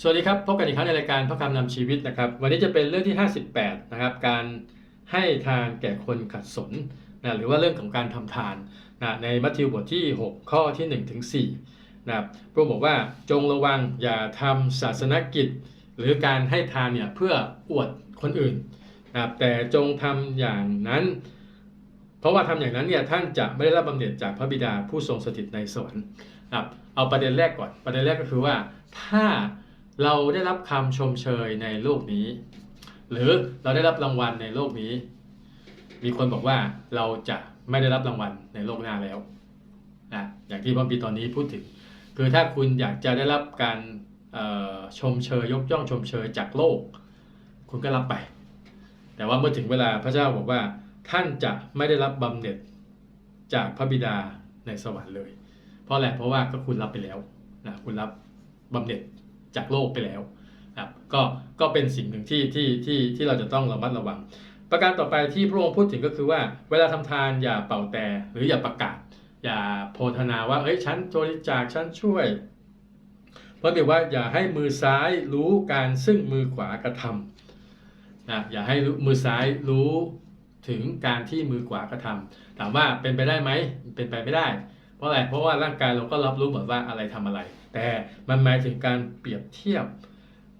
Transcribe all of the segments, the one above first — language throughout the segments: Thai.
สวัสดีครับ พบกันอีกครั้งในรายการพระคำนำชีวิตนะครับ วันนี้จะเป็นเรื่องที่ 58 นะครับ การให้ทานแก่คนขัดสนนะหรือว่าเรื่องของการทำทานนะในมัทธิวบทที่ 6 ข้อที่ 1 ถึง4นะครับพระบอกว่าจงระวังอย่าทำศาสนกิจ หรือการให้ทานเนี่ยเพื่ออวดคนอื่นนะครับแต่จงทำอย่างนั้น เพราะว่าทำอย่างนั้นเนี่ยท่านจะไม่ได้รับบำเหน็จจากพระบิดาผู้ทรงสถิตในสวรรค์นะครับเอาประเด็นแรกก่อนประเด็นแรกก็คือว่าถ้า เราได้รับคำชมเชยในโลกนี้ หรือเราได้รับรางวัลในโลกนี้ มีคนบอกว่าเราจะไม่ได้รับรางวัลในโลกหน้าแล้วนะอย่างที่พระบีตอนนี้พูดถึง คือถ้าคุณอยากจะได้รับการชมเชยยกย่องชมเชยจากโลก คุณก็รับไป แต่ว่าเมื่อถึงเวลาพระเจ้าบอกว่า ท่านจะไม่ได้รับบำเหน็จจากพระบิดาในสวรรค์เลย เพราะอะไรเพราะว่าก็คุณรับไปแล้วนะคุณรับบำเหน็จ จากโลกไปแล้วครับก็ก็เป็นสิ่งหนึ่งที่ที่ที่ที่เราจะต้องระมัดระวัง ประการต่อไปที่พระองค์พูดถึงก็คือว่า เวลาทำทานอย่าเป่าแต่หรืออย่าประกาศ อย่าโพธนาว่าเอ้ยฉันบริจาคฉันช่วย เพราะเดียวว่าอย่าให้มือซ้ายรู้การซึ่งมือขวากระทำนะอย่าให้มือซ้ายรู้ถึงการที่มือขวากระทำถามว่าเป็นไปได้ไหมเป็นไปไม่ได้ เพราะอะไรเพราะว่าร่างกายเราก็รับรู้หมดว่าอะไรทำอะไร แต่มันหมายถึงการเปรียบเทียบ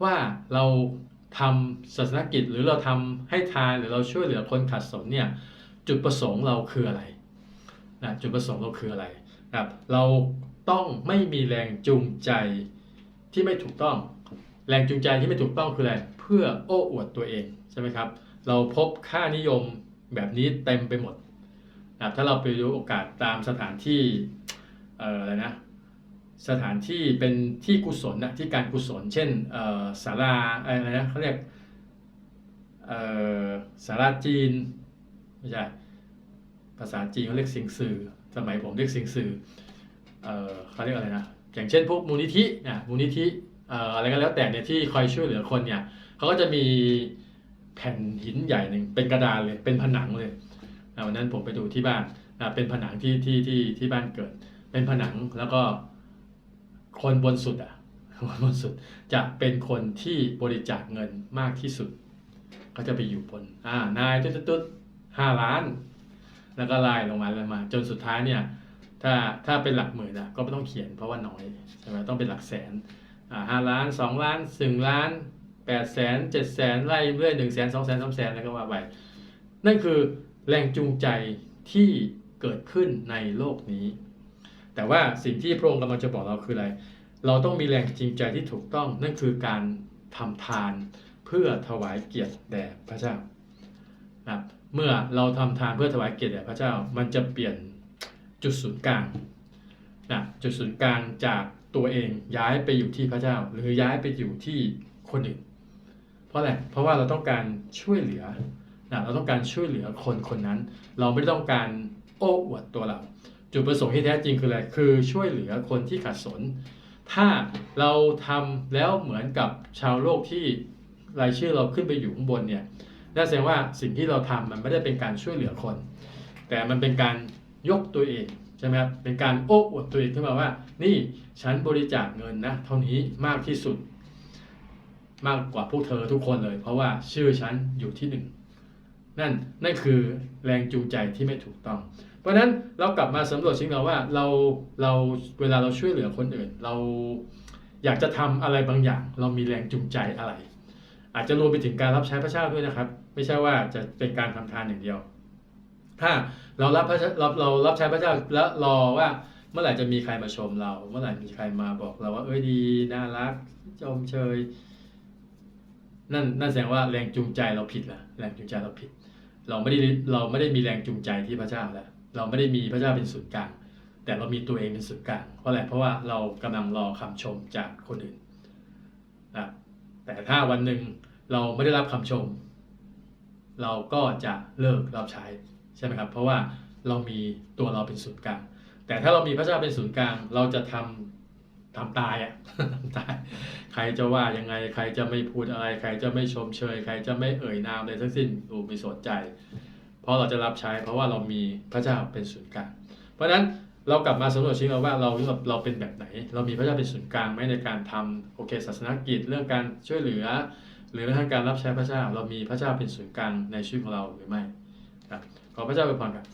ว่าเราทำศาสนกิจหรือเราทำให้ทานหรือเราช่วยเหลือคนขัดสนเนี่ยจุดประสงค์เราคืออะไรนะจุดประสงค์เราคืออะไรนะครับเราต้องไม่มีแรงจูงใจที่ไม่ถูกต้อง แรงจูงใจที่ไม่ถูกต้องคืออะไรเพื่อโอ้อวดตัวเองใช่ไหมครับ เราพบค่านิยมแบบนี้เต็มไปหมด นะถ้าเราไปดูโอกาสตามสถานที่เอ่ออะไรนะสถานที่เป็นที่กุศลนะที่การกุศล เช่นเอ่อศาลาอะไรนะเขาเรียกเอ่อศาลาจีนไม่ใช่ภาษาจีนเขาเรียกสียงสื่อ สมัยผมเรียกสียงสื่อเอ่อเขาเรียกอะไรนะอย่างเช่นพวกมูลนิธินะมูลนิธิเอ่ออะไรก็แล้วแต่เนี่ยที่คอยช่วยเหลือคนเนี่ยเขาก็จะมีแผ่นหินใหญ่หนึ่งเป็นกระดานเลยเป็นผนังเลย วันนั้นผมไปดูที่บ้านนะเป็นผนังที่ที่ที่ที่บ้านเกิด เป็นผนังแล้วก็คนบนสุดอะคนบนสุดจะเป็นคนที่บริจาคเงินมากที่สุด ก็จะไปอยู่บนอ่านายตุ๊ดตุ๊ดห้าล้าน แล้วก็ไล่ลงมาลงมา จนสุดท้ายเนี่ยถ้าถ้าเป็นหลักหมื่นอะก็ไม่ต้องเขียนเพราะว่าน้อยใช่ไหมต้องเป็นหลักแสนอ่าห้าล้านสองล้านสึงล้านแปดแสนเจ็ดแสนไล่เรื่อยหนึ่งแสนสองแสนสามแสนแล้วก็ว่าไปนั่นคือ แรงจูงใจที่เกิดขึ้นในโลกนี้ แต่ว่าสิ่งที่พระองค์กำลังจะบอกเราคืออะไร เราต้องมีแรงจริงใจที่ถูกต้อง นั่นคือการทำทานเพื่อถวายเกียรติแด่พระเจ้านะครับเมื่อเราทำทานเพื่อถวายเกียรติแด่พระเจ้า มันจะเปลี่ยนจุดศูนย์กลางนะจุดศูนย์กลางจากตัวเองย้ายไปอยู่ที่พระเจ้า หรือย้ายไปอยู่ที่คนอื่น เพราะอะไร เพราะว่าเราต้องการช่วยเหลือ นะเราต้องการช่วยเหลือคนคนนั้น เราไม่ได้ต้องการโอ้อวดตัวเรา จุดประสงค์ที่แท้จริงคืออะไร คือช่วยเหลือคนที่ขัดสน ถ้าเราทำแล้วเหมือนกับชาวโลกที่รายชื่อเราขึ้นไปอยู่ข้างบนเนี่ยนั่นแสดงว่าสิ่งที่เราทำมันไม่ได้เป็นการช่วยเหลือคน แต่มันเป็นการยกตัวเองใช่ไหมครับ เป็นการโอ้อวดตัวเองขึ้นมาว่า นี่ฉันบริจาคเงินนะเท่านี้มากที่สุด มากกว่าพวกเธอทุกคนเลย เพราะว่าชื่อฉันอยู่ที่หนึ่ง นั่นนั่นคือแรงจูงใจที่ไม่ถูกต้อง เพราะฉะนั้นเรากลับมาสำรวจชีวิตเราว่าเราเราเวลาเราช่วยเหลือคนอื่น เราอยากจะทำอะไรบางอย่าง เรามีแรงจูงใจอะไร อาจจะรวมไปถึงการรับใช้พระเจ้าด้วยนะครับ ไม่ใช่ว่าจะเป็นการทำทานอย่างเดียว ถ้าเรารับพระเจ้าเราเรารับใช้พระเจ้าแล้วรอว่าเมื่อไหร่จะมีใครมาชมเรา เมื่อไหร่มีใครมาบอกเราว่าเอ้ยดีน่ารักชมเชยนั่นนั่นแสดงว่าแรงจูงใจเราผิดละแรงจูงใจเราผิด เราไม่ได้เราไม่ได้มีแรงจูงใจที่พระเจ้าแล้ว เราไม่ได้มีพระเจ้าเป็นศูนย์กลาง แต่เรามีตัวเองเป็นศูนย์กลาง เพราะอะไรเพราะว่าเรากำลังรอคำชมจากคนอื่นนะแต่ถ้าวันหนึ่งเราไม่ได้รับคำชม เราก็จะเลิกรับใช้ใช่ไหมครับ เพราะว่าเรามีตัวเราเป็นศูนย์กลาง แต่ถ้าเรามีพระเจ้าเป็นศูนย์กลาง เราจะท ทำตายอะทำตาย ใครจะว่ายังไง ใครจะไม่พูดอะไร ใครจะไม่ชมเชย ใครจะไม่เอ่ยนามเลยทั้งสิ้นดูไม่สนใจ เพราะเราจะรับใช้ เพราะว่าเรามีพระเจ้าเป็นศูนย์กลาง เพราะฉะนั้นเรากลับมาสำรวจชีวิตเราว่าเราเราเราเป็นแบบไหน เรามีพระเจ้าเป็นศูนย์กลางไหมในการทำโอเคศาสนกิจเรื่องการช่วยเหลือ หรือเรื่องการรับใช้พระเจ้า เรามีพระเจ้าเป็นศูนย์กลางในชีวิตของเราหรือไม่ครับขอพระเจ้าอวยพรครับ